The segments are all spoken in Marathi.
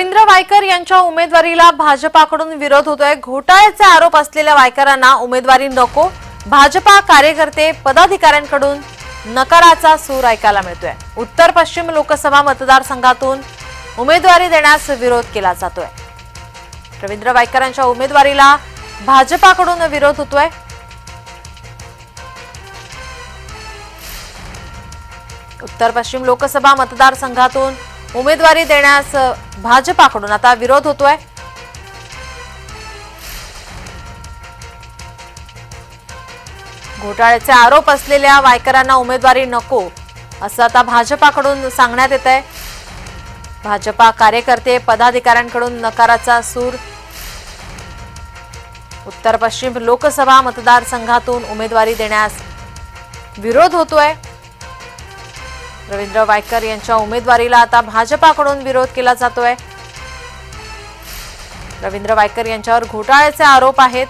रवींद्र वायकर यांच्या उमेदवारीला भाजपाकडून विरोध होतोय. घोटाळ्याचे आरोप असलेल्या वायकरांना उमेदवारी नको. भाजपा कार्यकर्ते पदाधिकाऱ्यांकडून नकाराचा सूर ऐकायला मिळतोय. उत्तर पश्चिम लोकसभा मतदारसंघातून उमेदवारी देण्यास विरोध केला जातोय. रवींद्र वायकरांच्या उमेदवारीला भाजपाकडून विरोध होतोय. उत्तर पश्चिम लोकसभा मतदारसंघातून उमेदवारी देण्यास भाजपाकडून आता विरोध होतोय. घोटाळ्याचे आरोप असलेल्या वायकरांना उमेदवारी नको असं आता भाजपाकडून सांगण्यात येत आहे भाजपा कार्यकर्ते पदाधिकाऱ्यांकडून नकाराचा सूर. उत्तर पश्चिम लोकसभा मतदारसंघातून उमेदवारी देण्यास विरोध होतोय. रवींद्र वायकर यांच्या उमेदवारीला आता भाजपाकडून विरोध केला जातोय. रवींद्र वायकर यांच्यावर घोटाळ्याचे आरोप आहेत.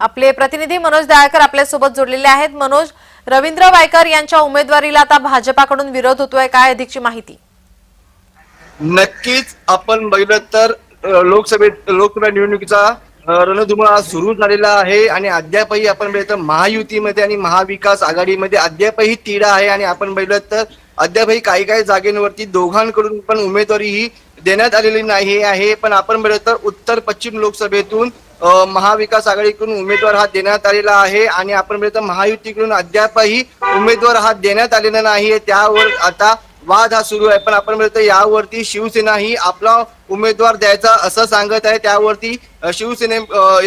आपले प्रतिनिधी मनोज दयाकर आपल्यासोबत जोडलेले आहेत. मनोज रवींद्र वायकर यांच्या उमेदवारीला आता भाजपाकडून विरोध होतोय काय अधिकची माहिती? नक्कीच आपण बघितलं तर लोकसभेत लोकसभा निवडणुकीचा अ, आज सुरू झालेला आहे आणि अद्यापही आपण बघितलं महायुतीमध्ये आणि महाविकास आघाडीमध्ये अद्यापही तिढा आहे आणि आपण बघितलं तर अद्यापही काही काही जागेंवरती दोघांकडून पण उमेदवारी ही देण्यात आलेली नाही आहे. पण आपण बघितलं तर उत्तर पश्चिम लोकसभेतून महाविकास आघाडीकडून उमेदवार हा देण्यात आलेला आहे आणि आपण बघितलं तर महायुतीकडून अद्यापही उमेदवार हा देण्यात आलेला नाही त्यावर आता वाद हा सुरू आहे. पण आपण म्हणतो यावरती शिवसेना ही आपला उमेदवार द्यायचा असं सांगत आहे. त्यावरती शिवसेने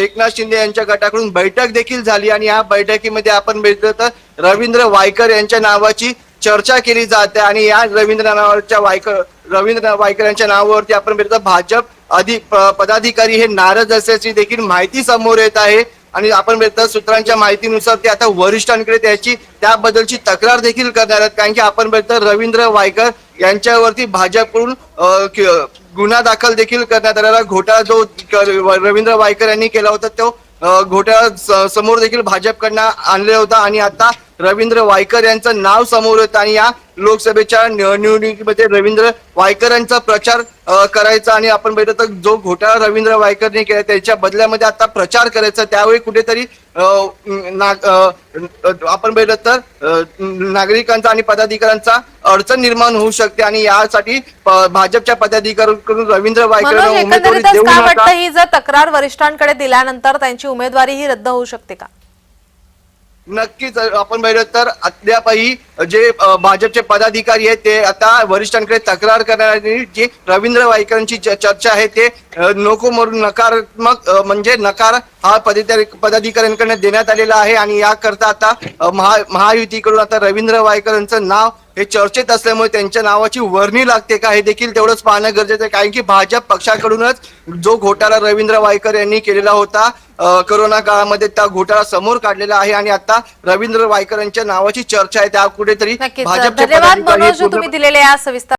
एकनाथ शिंदे यांच्या गटाकडून बैठक देखील झाली आणि या बैठकीमध्ये आपण बघितलं तर रवींद्र वायकर यांच्या नावाची चर्चा केली जाते आणि या रवींद्र नावाच्या वायकर रवींद्र वायकर यांच्या नावावरती आपण बघितलं भाजप अधिक पदाधिकारी हे नाराज असल्याची देखील माहिती समोर येत आहे. आणि आपण बघितलं सूत्रांच्या माहितीनुसार ते आता वरिष्ठांकडे त्याची त्याबद्दलची तक्रार देखील करणार आहेत. कारण की आपण बघितलं रवींद्र वायकर यांच्यावरती भाजपकडून गुन्हा दाखल देखील करण्यात आलेला घोटाळा जो रवींद्र वायकर यांनी केला होता तो घोटाळा समोर देखील भाजपकडनं आणले होता. आणि आता रवींद्र वायकर यांचं नाव समोर येतं. आणि या लोकसभेच्या निवडणुकीमध्ये रवींद्र वायकर यांचा प्रचार करायचा आणि आपण बघितलं तर जो घोटाळा रवींद्र वायकरने केला त्याच्या बदल्यामध्ये आता प्रचार करायचा त्यावेळी कुठेतरी आपण बघितलं तर नागरिकांचा आणि पदाधिकाऱ्यांचा अडचण निर्माण होऊ शकते आणि यासाठी भाजपच्या पदाधिकाऱ्यांकडून रवींद्र वायकर ही जर तक्रार वरिष्ठांकडे दिल्यानंतर त्यांची उमेदवारी ही रद्द होऊ शकते का? नक्कीच आपण पाहिलं तर अद्यापही जे भाजपचे पदाधिकारी आहेत ते आता वरिष्ठांकडे तक्रार करणारी जी रवींद्र वाईकरांची चर्चा आहे ते नको म्हणून नकारात्मक म्हणजे नकार हा पदाधिकारी पदाधिकाऱ्यांकडे देण्यात आलेला आहे. आणि याकरता आता महा महायुतीकडून आता रवींद्र वायकरांचं नाव हे चर्चेत असल्यामुळे त्यांच्या नावाची वर्णी लागते का हे देखील तेवढंच पाहणं गरजेचं आहे. कारण की भाजप पक्षाकडूनच जो घोटाळा रवींद्र वायकर यांनी केलेला होता करोना काळामध्ये त्या घोटाळा समोर काढलेला आहे आणि आता रवींद्र वायकर यांच्या नावाची चर्चा आहे. त्या कुठेतरी दिलेल्या या सविस्तर